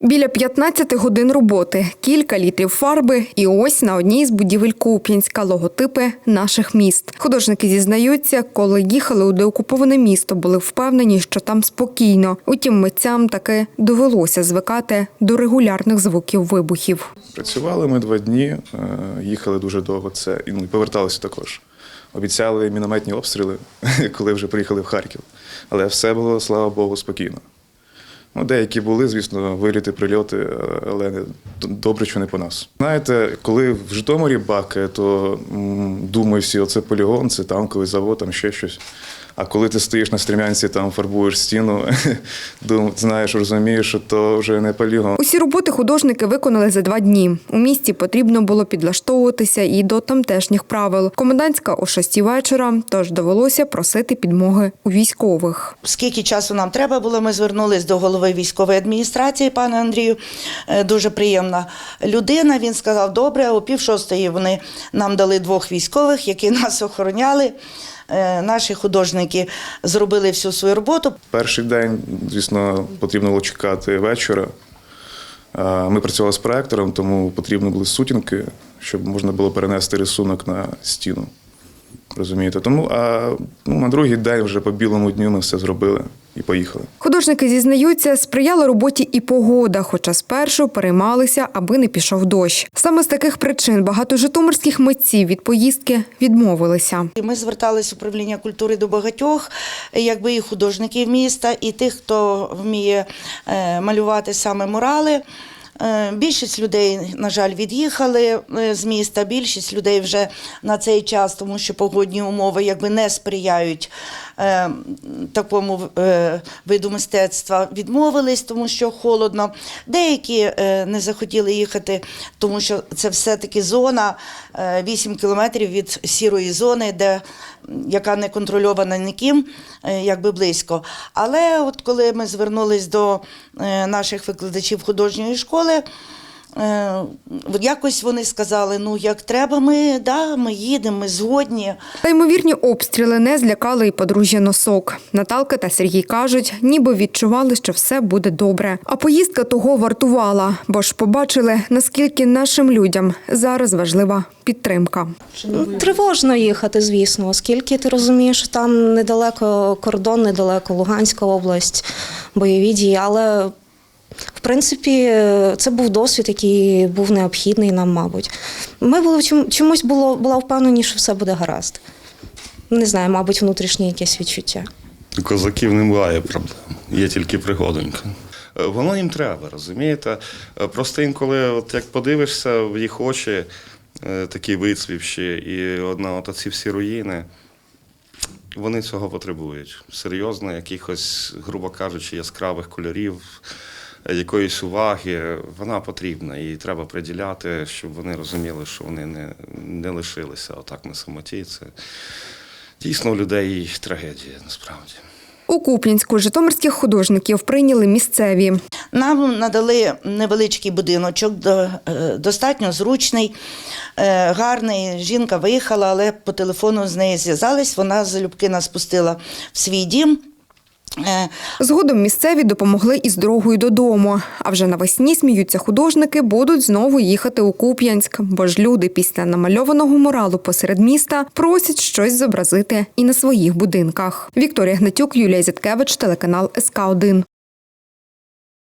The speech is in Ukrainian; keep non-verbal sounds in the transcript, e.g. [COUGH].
Біля 15 годин роботи, кілька літрів фарби, і ось на одній з будівель Куп'янська логотипи наших міст. Художники зізнаються, коли їхали у деокуповане місто, були впевнені, що там спокійно. Утім, митцям таки довелося звикати до регулярних звуків вибухів. Працювали ми два дні, е, їхали дуже довго. Це ну, і поверталися також. Обіцяли мінометні обстріли, [LAUGHS] коли вже приїхали в Харків. Але все було, слава Богу, спокійно. Ну, деякі були, звісно, виліти, прильоти, але добре, що не по нас. Знаєте, коли в Житомирі баки, то думаю всі, оце полігон, це танковий завод, там ще щось. А коли ти стоїш на стрімянці, там фарбуєш стіну, [LAUGHS] знаєш, розумієш, що то вже не полігон. Усі роботи художники виконали за два дні. У місті потрібно було підлаштовуватися і до тамтешніх правил. Комендантська о 6 вечора, тож довелося просити підмоги у військових. Скільки часу нам треба було, ми звернулись до голови військової адміністрації, пана Андрію. Е, Дуже приємна людина. Він сказав, добре, о пів шостої вони нам дали двох військових, які [LAUGHS] нас охороняли. Е, Наші художники зробили всю свою роботу. Перший день, звісно, потрібно було чекати вечора. Ми працювали з проектором, тому потрібні були сутінки, щоб можна було перенести рисунок на стіну. Розумієте? Тому а ну, на другий день вже по білому дню ми все зробили і поїхали. Художники зізнаються, сприяла роботі і погода, хоча спершу переймалися, аби не пішов дощ. Саме з таких причин багато житомирських митців від поїздки відмовилися. Ми звертались в управління культури до багатьох, якби і художників міста, і тих, хто вміє е, малювати саме мурали. Е, Більшість людей, на жаль, від'їхали е, з міста. Більшість людей вже на цей час, тому що погодні умови якби не сприяють е, такому виду мистецтва, відмовились, тому що холодно. Деякі не захотіли їхати, тому що це все-таки зона е, 8 кілометрів від сірої зони, де яка не контрольована ніким, е, якби близько. Але от коли ми звернулись до е, наших викладачів художньої школи, якось вони сказали: ну як треба, ми, да, ми їдемо, ми згодні. Та ймовірні обстріли не злякали і подружжя носок. Наталка та Сергій кажуть, ніби відчували, що все буде добре. А поїздка того вартувала, бо ж побачили, наскільки нашим людям зараз важлива підтримка. Ну, Тривожно їхати, звісно, оскільки ти розумієш, що там недалеко кордон, недалеко Луганська область, бойові дії. Але в принципі це був досвід, який був необхідний нам, мабуть. Ми були чом- чомусь було була впевнені, що все буде гаразд. Не знаю, мабуть, внутрішнє якесь відчуття. У козаків немає проблем, є тільки пригодонька. Е, Воно їм треба, розумієте? Е, Просто інколи, от як подивишся в їх очі, е, такі вицвівші, і одна, от ці всі руїни, вони цього потребують. Серйозно, якихось, грубо кажучи, яскравих кольорів, якоїсь уваги, вона потрібна. І треба приділяти, щоб вони розуміли, що вони не, не лишилися отак на самоті. Це дійсно у людей трагедія насправді. У Куп'янську житомирських художників прийняли місцеві. Нам надали невеличкий будиночок, до- е, достатньо зручний, е, гарний. Жінка виїхала, але по телефону з нею зв'язались. Вона залюбки нас пустила в свій дім. Е, Згодом місцеві допомогли із дорогою додому. А вже навесні сміються художники, будуть знову їхати у Куп'янськ, бо ж люди після намальованого муралу посеред міста просять щось зобразити і на своїх будинках. Вікторія Гнатюк, Юлія Зяткевич, телеканал СК 1